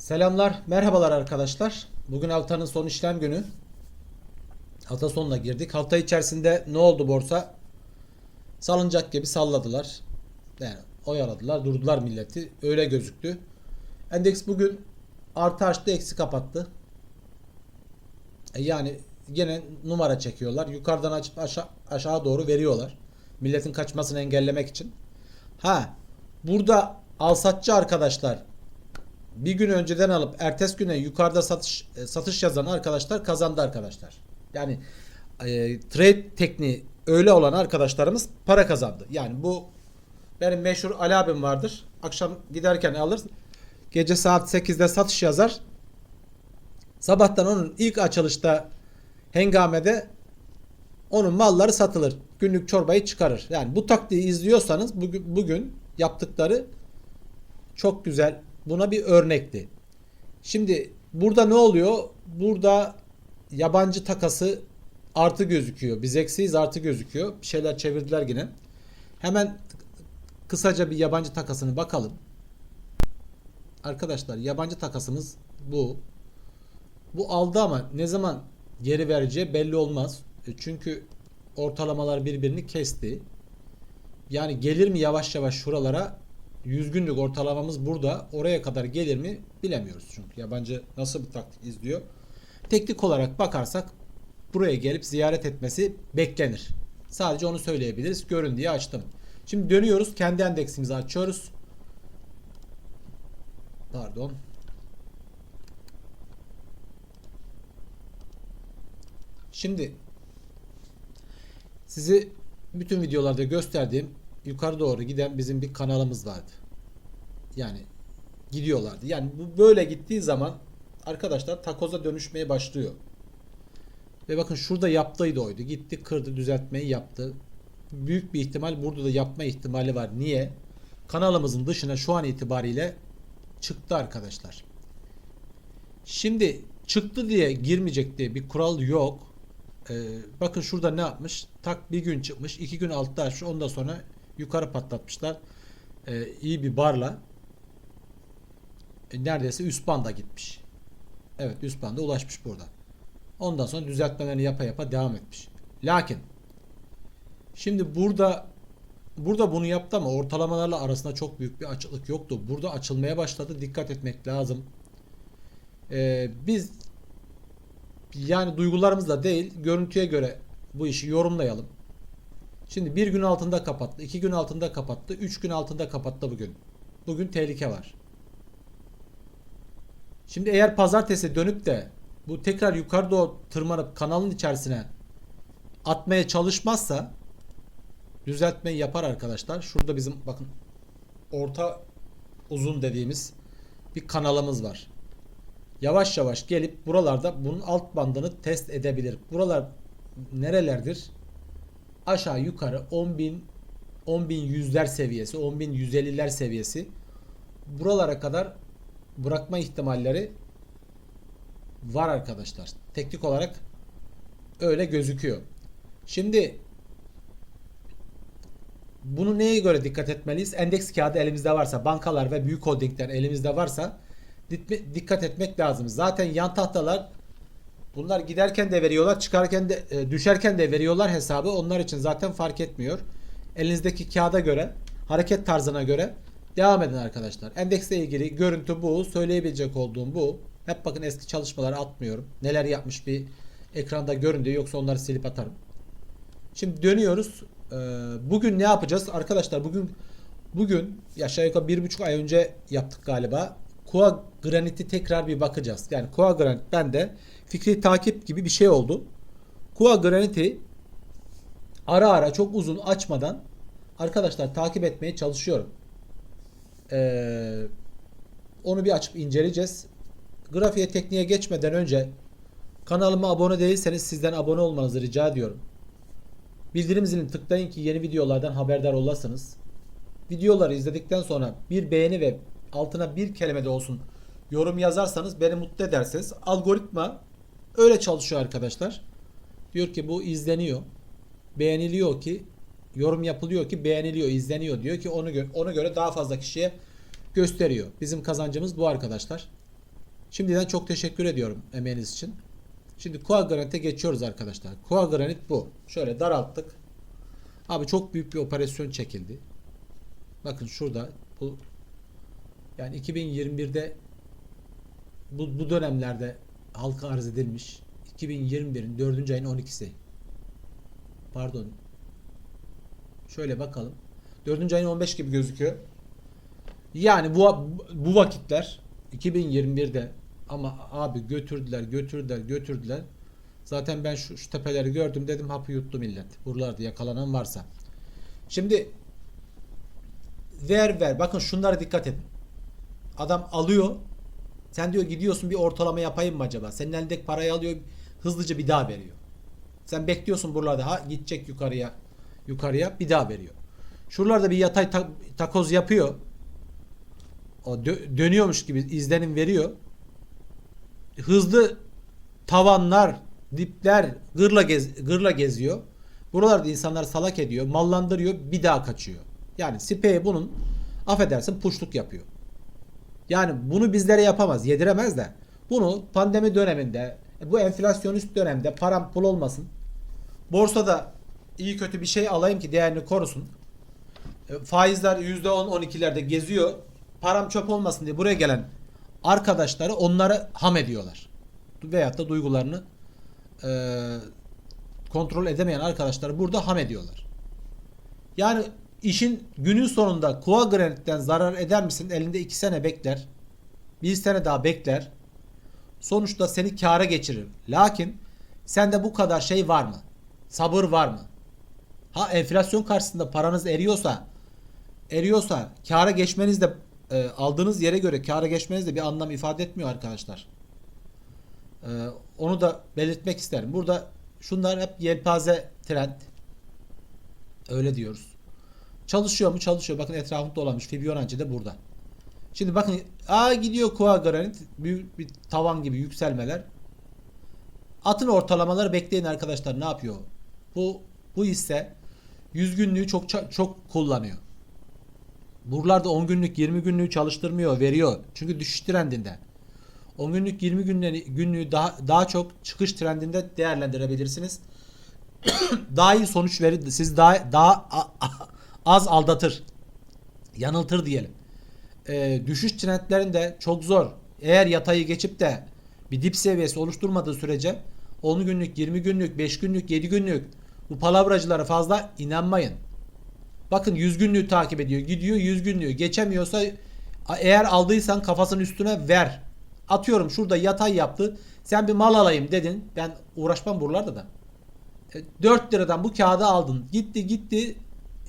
Selamlar, merhabalar arkadaşlar. Bugün haftanın son işlem günü. Hafta sonuna girdik. Hafta içerisinde ne oldu borsa? Salıncak gibi salladılar. Yani oyaladılar, durdular milleti. Öyle gözüktü. Endeks bugün artı açtı, eksi kapattı. E Yani gene numara çekiyorlar. Yukarıdan açıp aşağı, aşağı doğru veriyorlar. Milletin kaçmasını engellemek için. Ha, burada alsatçı arkadaşlar bir gün önceden alıp ertesi güne yukarıda satış e, satış yazan arkadaşlar kazandı arkadaşlar. Yani e, trade tekniği öyle olan arkadaşlarımız para kazandı. Yani bu benim meşhur Ali abim vardır. Akşam giderken alır. Gece saat 8'de satış yazar. Sabahtan onun ilk açılışta hengamede onun malları satılır. Günlük çorbayı çıkarır. Yani bu taktiği izliyorsanız bugün, bugün yaptıkları çok güzel. Buna bir örnekti. Şimdi burada ne oluyor? Burada yabancı takası artı gözüküyor. Biz eksiyiz artı gözüküyor. Bir şeyler çevirdiler yine. Hemen kısaca bir yabancı takasını bakalım. Arkadaşlar yabancı takasımız bu. Bu aldı ama ne zaman geri vereceği belli olmaz. E, Çünkü ortalamalar birbirini kesti. Yani gelir mi yavaş yavaş şuralara 100 günlük ortalamamız burada. Oraya kadar gelir mi bilemiyoruz çünkü. Yabancı nasıl bir taktik izliyor. Teknik olarak bakarsak buraya gelip ziyaret etmesi beklenir. Sadece onu söyleyebiliriz. Görün diye açtım. Şimdi dönüyoruz. Kendi endeksimizi açıyoruz. Pardon. Şimdi sizi bütün videolarda gösterdiğim yukarı doğru giden bizim bir kanalımız vardı. Yani gidiyorlardı. Yani bu böyle gittiği zaman arkadaşlar takoza dönüşmeye başlıyor. Ve bakın şurada yaptıydı oydu. Gitti kırdı düzeltmeyi yaptı. Büyük bir ihtimal burada da yapma ihtimali var. Niye? Kanalımızın dışına şu an itibariyle çıktı arkadaşlar. Şimdi çıktı diye girmeyecek diye bir kural yok. Ee, bakın şurada ne yapmış? Tak bir gün çıkmış, iki gün altta açmış. Ondan sonra yukarı patlatmışlar. Ee, iyi bir barla. E, neredeyse üst banda gitmiş. Evet üst banda ulaşmış burada. Ondan sonra düzeltmelerini yapa yapa devam etmiş. Lakin şimdi burada burada bunu yaptı ama ortalamalarla arasında çok büyük bir açıklık yoktu. Burada açılmaya başladı. Dikkat etmek lazım. Ee, biz yani duygularımızla değil görüntüye göre bu işi yorumlayalım. Şimdi bir gün altında kapattı, iki gün altında kapattı, üç gün altında kapattı bugün. Bugün tehlike var. Şimdi eğer pazartesi dönüp de bu tekrar yukarı doğru tırmanıp kanalın içerisine atmaya çalışmazsa düzeltmeyi yapar arkadaşlar. Şurada bizim bakın orta uzun dediğimiz bir kanalımız var. Yavaş yavaş gelip buralarda bunun alt bandını test edebilir. Buralar nerelerdir? Aşağı yukarı 10.000 10.000 yüzler seviyesi, 10.000 150'ler seviyesi. Buralara kadar bırakma ihtimalleri var arkadaşlar. Teknik olarak öyle gözüküyor. Şimdi bunu neye göre dikkat etmeliyiz? Endeks kağıdı elimizde varsa, bankalar ve büyük holdingler elimizde varsa dikkat etmek lazım. Zaten yan tahtalar bunlar giderken de veriyorlar, çıkarken de e, düşerken de veriyorlar hesabı. Onlar için zaten fark etmiyor. Elinizdeki kağıda göre, hareket tarzına göre devam edin arkadaşlar. Endeksle ilgili görüntü bu, söyleyebilecek olduğum bu. Hep bakın eski çalışmaları atmıyorum. Neler yapmış bir ekranda görün diye yoksa onları silip atarım. Şimdi dönüyoruz. Ee, bugün ne yapacağız? Arkadaşlar bugün bugün aşağı yukarı bir buçuk ay önce yaptık galiba. Koa Granit'i tekrar bir bakacağız. Yani Koa Granit bende fikri takip gibi bir şey oldu. Koa Granit'i ara ara çok uzun açmadan arkadaşlar takip etmeye çalışıyorum. Ee, onu bir açıp inceleyeceğiz. Grafiğe tekniğe geçmeden önce kanalıma abone değilseniz sizden abone olmanızı rica ediyorum. Bildirim zilini tıklayın ki yeni videolardan haberdar olasınız. Videoları izledikten sonra bir beğeni ve altına bir kelime de olsun yorum yazarsanız beni mutlu edersiniz. Algoritma öyle çalışıyor arkadaşlar. Diyor ki bu izleniyor. Beğeniliyor ki yorum yapılıyor ki beğeniliyor, izleniyor diyor ki onu gö- ona göre daha fazla kişiye gösteriyor. Bizim kazancımız bu arkadaşlar. Şimdiden çok teşekkür ediyorum emeğiniz için. Şimdi Koa Granit'e geçiyoruz arkadaşlar. Koa Granit bu. Şöyle daralttık. Abi çok büyük bir operasyon çekildi. Bakın şurada bu yani 2021'de bu, bu dönemlerde halka arz edilmiş 2021'in 4. ayın 12'si. Pardon. Şöyle bakalım. 4. ayın 15 gibi gözüküyor. Yani bu bu vakitler 2021'de ama abi götürdüler, götürdüler, götürdüler. Zaten ben şu, şu tepeleri gördüm dedim hapı yuttu millet. Buralarda yakalanan varsa. Şimdi ver ver. Bakın şunlara dikkat edin. Adam alıyor. Sen diyor gidiyorsun bir ortalama yapayım mı acaba? Senin elindeki parayı alıyor hızlıca bir daha veriyor. Sen bekliyorsun buralarda ha gidecek yukarıya yukarıya bir daha veriyor. Şuralarda bir yatay ta- takoz yapıyor. O dö- dönüyormuş gibi izlenim veriyor. Hızlı tavanlar, dipler gırla gez gırla geziyor. Buralarda insanlar salak ediyor, mallandırıyor, bir daha kaçıyor. Yani Spey bunun affedersin puşluk yapıyor. Yani bunu bizlere yapamaz, yediremez de. Bunu pandemi döneminde, bu enflasyonist dönemde param pul olmasın. Borsada iyi kötü bir şey alayım ki değerini korusun. E, Faizler %10-12'lerde geziyor. Param çöp olmasın diye buraya gelen arkadaşları onları ham ediyorlar. Veyahut da duygularını e, kontrol edemeyen arkadaşları burada ham ediyorlar. Yani işin günün sonunda Kua Granit'ten zarar eder misin? Elinde 2 sene bekler. Bir sene daha bekler. Sonuçta seni kâra geçirir. Lakin sende bu kadar şey var mı? Sabır var mı? Ha enflasyon karşısında paranız eriyorsa eriyorsa kâra geçmeniz de e, aldığınız yere göre kâra geçmeniz de bir anlam ifade etmiyor arkadaşlar. E, onu da belirtmek isterim. Burada şunlar hep yelpaze trend. Öyle diyoruz. Çalışıyor mu? Çalışıyor. Bakın etrafında dolanmış. Fibonacci de burada. Şimdi bakın a gidiyor Kua Granit büyük bir tavan gibi yükselmeler. Atın ortalamaları bekleyin arkadaşlar. Ne yapıyor? Bu bu hisse 100 günlüğü çok çok kullanıyor. Buralarda 10 günlük 20 günlüğü çalıştırmıyor, veriyor. Çünkü düşüş trendinde. 10 günlük 20 günlüğü, günlüğü daha daha çok çıkış trendinde değerlendirebilirsiniz. daha iyi sonuç verir. Siz daha daha az aldatır. Yanıltır diyelim. Ee, düşüş trendlerinde çok zor. Eğer yatayı geçip de bir dip seviyesi oluşturmadığı sürece 10 günlük, 20 günlük, 5 günlük, 7 günlük bu palavracılara fazla inanmayın. Bakın 100 günlüğü takip ediyor. Gidiyor 100 günlüğü. Geçemiyorsa eğer aldıysan kafasının üstüne ver. Atıyorum şurada yatay yaptı. Sen bir mal alayım dedin. Ben uğraşmam buralarda da. 4 liradan bu kağıdı aldın. Gitti gitti.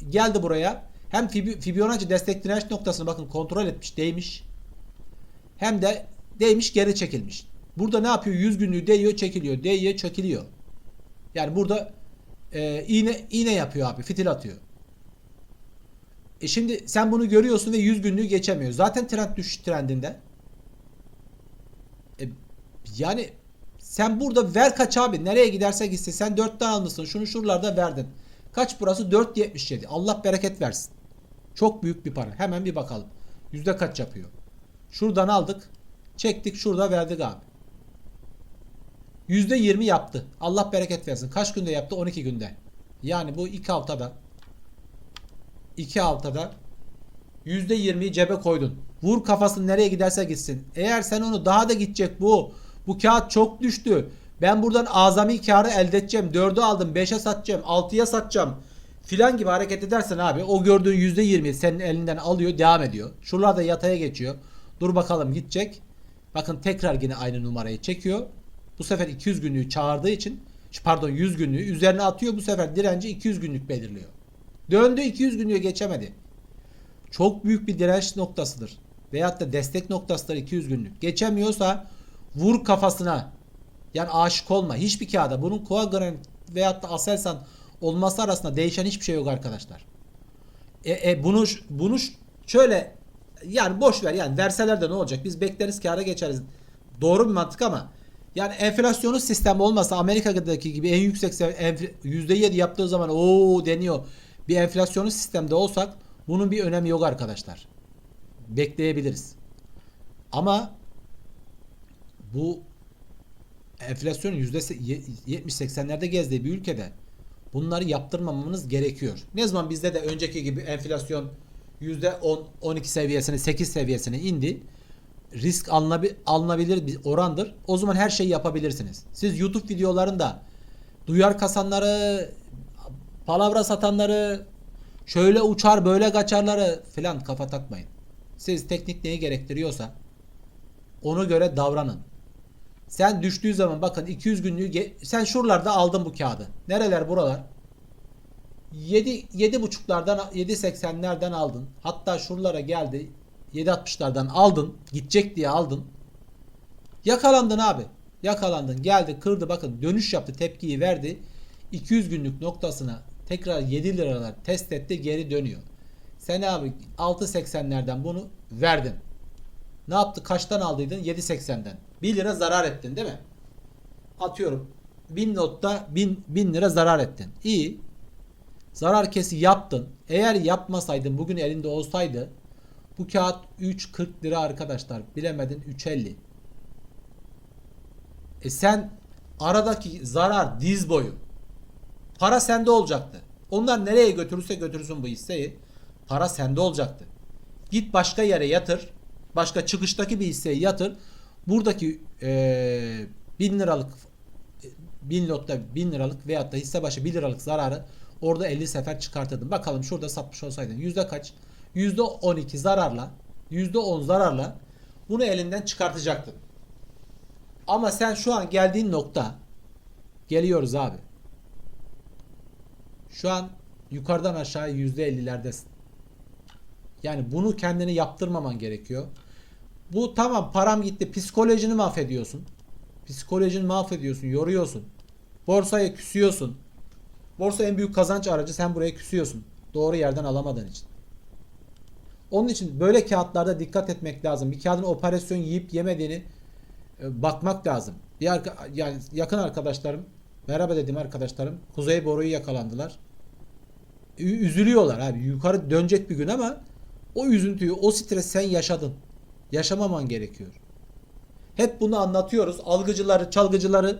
Geldi buraya. Hem Fibonacci destek direnç noktasını bakın kontrol etmiş. Değmiş. Hem de değmiş geri çekilmiş. Burada ne yapıyor? 100 günlüğü değiyor çekiliyor. Değiyor çekiliyor. Yani burada e, iğne iğne yapıyor abi. Fitil atıyor. E şimdi sen bunu görüyorsun ve 100 günlüğü geçemiyor. Zaten trend düşüş trendinde. E, yani sen burada ver kaç abi. Nereye giderse gitsin. Sen 4 tane almışsın. Şunu şuralarda verdin. Kaç burası? 4.77. Allah bereket versin. Çok büyük bir para. Hemen bir bakalım. Yüzde kaç yapıyor? Şuradan aldık. Çektik. Şurada verdik abi. Yüzde 20 yaptı. Allah bereket versin. Kaç günde yaptı? 12 günde. Yani bu 2 haftada 2 haftada %20'yi cebe koydun. Vur kafasını nereye giderse gitsin. Eğer sen onu daha da gidecek bu. Bu kağıt çok düştü. Ben buradan azami karı elde edeceğim. 4'ü aldım 5'e satacağım. 6'ya satacağım. Filan gibi hareket edersen abi o gördüğün %20 senin elinden alıyor devam ediyor. Şuralarda yataya geçiyor. Dur bakalım gidecek. Bakın tekrar yine aynı numarayı çekiyor. Bu sefer 200 günlüğü çağırdığı için pardon 100 günlüğü üzerine atıyor. Bu sefer direnci 200 günlük belirliyor. Döndü 200 günlüğü geçemedi. Çok büyük bir direnç noktasıdır. Veyahut da destek noktasıdır 200 günlük. Geçemiyorsa vur kafasına. Yani aşık olma. Hiçbir kağıda bunun Koa Granit veyahut da Aselsan olması arasında değişen hiçbir şey yok arkadaşlar. E, e, bunu bunu şöyle yani boş ver yani verseler de ne olacak? Biz bekleriz kâra geçeriz. Doğru bir mantık ama yani enflasyonu sistem olmasa Amerika'daki gibi en yüksek %7 yaptığı zaman o deniyor. Bir enflasyonu sistemde olsak bunun bir önemi yok arkadaşlar. Bekleyebiliriz. Ama bu enflasyonun yüzde 70-80'lerde gezdiği bir ülkede bunları yaptırmamamız gerekiyor. Ne zaman bizde de önceki gibi enflasyon yüzde 10 12 seviyesine 8 seviyesine indi. Risk alınabi- alınabilir bir orandır. O zaman her şeyi yapabilirsiniz. Siz YouTube videolarında duyar kasanları, palavra satanları, şöyle uçar böyle kaçarları filan kafa takmayın. Siz teknik neyi gerektiriyorsa ona göre davranın. Sen düştüğü zaman bakın 200 günlüğü sen şuralarda aldın bu kağıdı. Nereler buralar? 7 7 buçuklardan 7.80'lerden aldın. Hatta şuralara geldi. 7.60'lardan aldın. Gidecek diye aldın. Yakalandın abi. Yakalandın. Geldi kırdı bakın dönüş yaptı tepkiyi verdi. 200 günlük noktasına tekrar 7 liralar test etti geri dönüyor. Sen abi 6.80'lerden bunu verdin. Ne yaptı? Kaçtan aldıydın? 7.80'den. 1 lira zarar ettin değil mi? Atıyorum. 1000 notta 1000, 1000 lira zarar ettin. İyi. Zarar kesi yaptın. Eğer yapmasaydın bugün elinde olsaydı bu kağıt 3.40 lira arkadaşlar. Bilemedin 3.50. E sen aradaki zarar diz boyu. Para sende olacaktı. Onlar nereye götürürse götürsün bu hisseyi. Para sende olacaktı. Git başka yere yatır. Başka çıkıştaki bir hisseyi yatır. Buradaki eee 1000 liralık 1000 lotta 1000 liralık veyahut da hisse başı 1 liralık zararı orada 50 sefer çıkartırdın. Bakalım şurada satmış olsaydın yüzde kaç? Yüzde 12 zararla yüzde 10 zararla bunu elinden çıkartacaktın. Ama sen şu an geldiğin nokta geliyoruz abi. Şu an yukarıdan aşağı yüzde 50'lerdesin. Yani bunu kendini yaptırmaman gerekiyor. Bu tamam param gitti psikolojini mahvediyorsun. Psikolojini mahvediyorsun, yoruyorsun. Borsaya küsüyorsun. Borsa en büyük kazanç aracı sen buraya küsüyorsun. Doğru yerden alamadığın için. Onun için böyle kağıtlarda dikkat etmek lazım. Bir kağıdın operasyon yiyip yemediğini e, bakmak lazım. Bir arka, yani yakın arkadaşlarım, merhaba dedim arkadaşlarım, Kuzey Boru'yu yakalandılar. Üzülüyorlar abi. Yukarı dönecek bir gün ama o üzüntüyü, o stres sen yaşadın. Yaşamaman gerekiyor. Hep bunu anlatıyoruz. Algıcıları, çalgıcıları,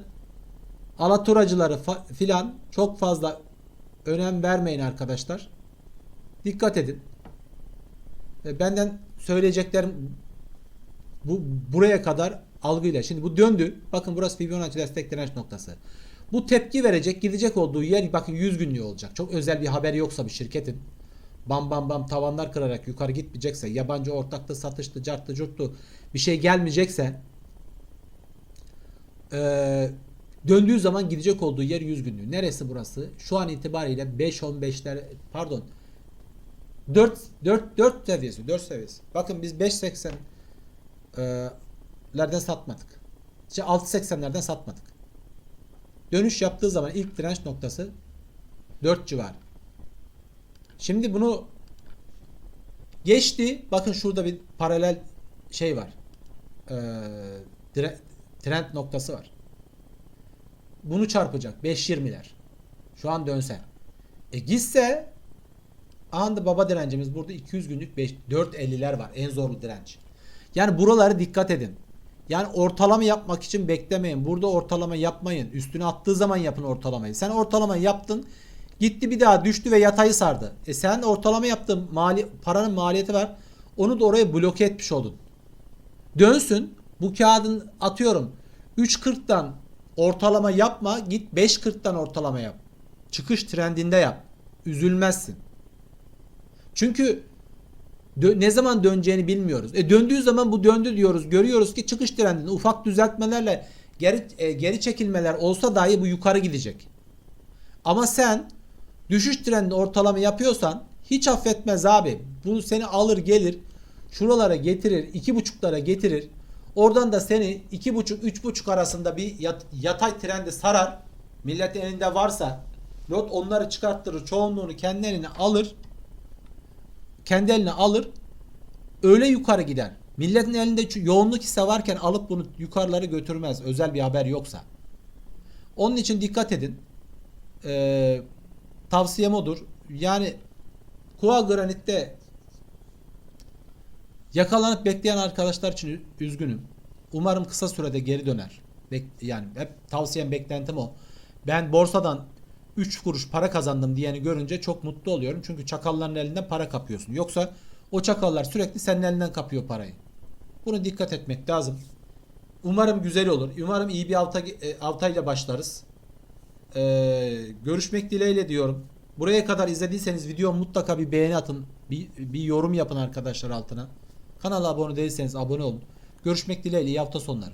alaturacıları filan çok fazla önem vermeyin arkadaşlar. Dikkat edin. E, Benden söyleyeceklerim bu buraya kadar algıyla. Şimdi bu döndü. Bakın burası Fibonacci destek direnç noktası. Bu tepki verecek, gidecek olduğu yer bakın 100 günlüğü olacak. Çok özel bir haber yoksa bir şirketin bam bam bam tavanlar kırarak yukarı gitmeyecekse, yabancı ortaklı satıştı, carttı, curttu bir şey gelmeyecekse eee, döndüğü zaman gidecek olduğu yer 100 günlüğü. Neresi burası? Şu an itibariyle 5-15'ler pardon 4 4 4 seviyesi 4 seviyesi. Bakın biz 5.80 eee, lerden satmadık. İşte 6.80'lerden satmadık. Dönüş yaptığı zaman ilk direnç noktası 4 civarı. Şimdi bunu geçti. Bakın şurada bir paralel şey var. Ee, trend noktası var. Bunu çarpacak. 5.20'ler. Şu an dönse. E gitse anda baba direncimiz burada 200 günlük 5, 4.50'ler var. En zorlu direnç. Yani buraları dikkat edin. Yani ortalama yapmak için beklemeyin. Burada ortalama yapmayın. Üstüne attığı zaman yapın ortalamayı. Sen ortalama yaptın. Gitti bir daha düştü ve yatayı sardı. E sen ortalama yaptın. Mali, paranın maliyeti var. Onu da oraya bloke etmiş oldun. Dönsün. Bu kağıdın atıyorum 3.40'dan ortalama yapma. Git 5.40'dan ortalama yap. Çıkış trendinde yap. Üzülmezsin. Çünkü ne zaman döneceğini bilmiyoruz. E döndüğü zaman bu döndü diyoruz. Görüyoruz ki çıkış trendinde ufak düzeltmelerle geri e, geri çekilmeler olsa dahi bu yukarı gidecek. Ama sen düşüş trendinde ortalama yapıyorsan hiç affetmez abi. Bu seni alır gelir şuralara getirir, iki buçuklara getirir. Oradan da seni iki buçuk, üç buçuk arasında bir yat- yatay trendi sarar. Millet elinde varsa lot onları çıkarttırır, çoğunluğunu kendi alır kendi eline alır öyle yukarı gider. Milletin elinde yoğunluk hisse varken alıp bunu yukarıları götürmez. Özel bir haber yoksa. Onun için dikkat edin. Ee, tavsiyem odur. Yani Kua Granit'te yakalanıp bekleyen arkadaşlar için üzgünüm. Umarım kısa sürede geri döner. Yani hep tavsiyem beklentim o. Ben borsadan 3 kuruş para kazandım diyeni görünce çok mutlu oluyorum. Çünkü çakalların elinden para kapıyorsun. Yoksa o çakallar sürekli senin elinden kapıyor parayı. Bunu dikkat etmek lazım. Umarım güzel olur. Umarım iyi bir e, altayla başlarız. Ee, görüşmek dileğiyle diyorum. Buraya kadar izlediyseniz video mutlaka bir beğeni atın. Bir, bir yorum yapın arkadaşlar altına. Kanala abone değilseniz abone olun. Görüşmek dileğiyle iyi hafta sonları.